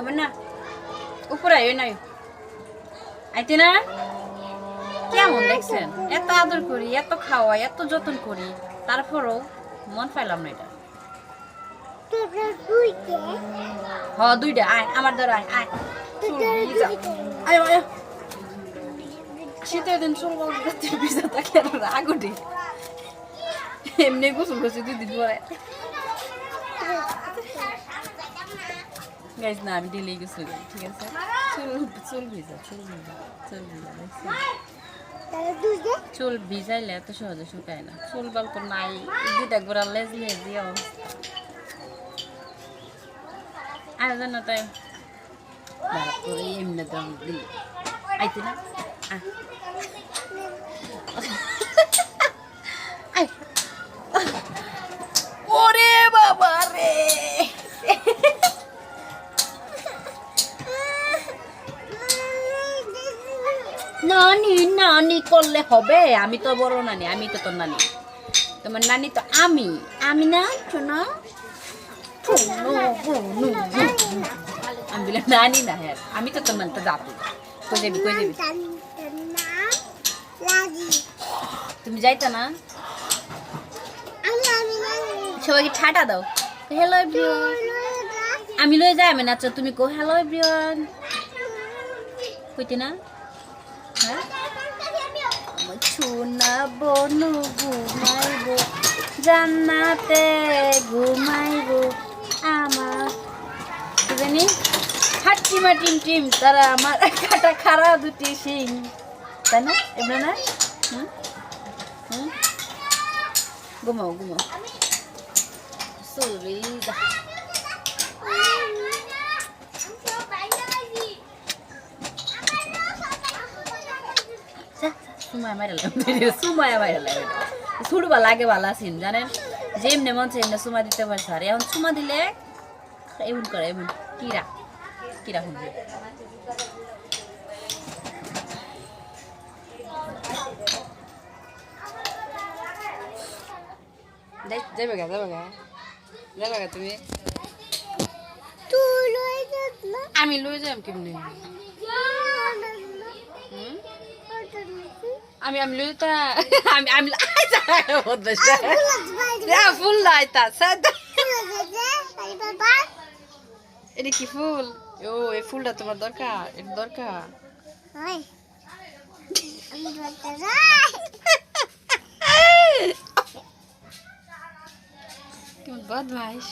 আয়ো না উপরে আয়ো না আইতে না কেমন দেখছেন এত আদর করি এত খাওয়াই এত যত্ন করি তারপরও মন পাইলাম না এটা হ দুইটা আয় আমার দ্বারা আয় আয়। আয়ো আয়ো শীতের দিন চুল ভিজা থাকে উঠে এমনি গোসল করছি দুই দিন পরে গাইজ না, আমি গোসল করি ঠিক আছে? চুল চুল ভিজা চুল ভিজা চুল ভিজা চুল ভিজাইলে এত সহজে শুকায় না। চুল বাল তো নাই। দুইটা গোড়া লেজ লেজি অবস্থা। আর জানো তাই এমনি দম দিই। আইতে না? নানি নানি করলে হবে? আমি তো বড় নানি, আমি তো তোর নানি। তোমার নানি তো আমি। আমি না, শোনো। আমি বলে নানি না হ্যাঁ। আমি তো তোর নানি তো যাব কই যাবি কই যাবি? তুমি যাইতা না? সবাইকে ঠাটা দাও। হ্যালো এভরিওয়ান আমি লয়ে যাই, আমি নাচো। তুমি কো হ্যালো এভরিওয়ান কইতে না? হ্যাঁ? সোনা বনু ঘুমাইব, জান্নাতে ঘুমাইব, আমার জানি হাট্টিমা টিম টিম তারা আমার কাটা খাড়া দুটি সিং তাই না? এমন না? হুম? ঘুমাও ঘুমাও। সরি সুমায় মাইরালাম সুমায় মাইরালাম ছুটবা লাগে ভালো আছেন জানেন যে এমনি মন চাই এমনি সুমা দিতে পারছে আর এখন সুমা দিলে এমন করে এমন কিরা কিরা শুনবে যাবে গা যাবে গা যাবে গা তুমি আমি লয়ে যাম কেমনি হুম? আমি আমি লয়ে তা আমি আমি ফুল লাইতা সাদা এটা কি ফুল ও এই ফুলটা তোমার দরকার এটা দরকার কেমন বদমাইশ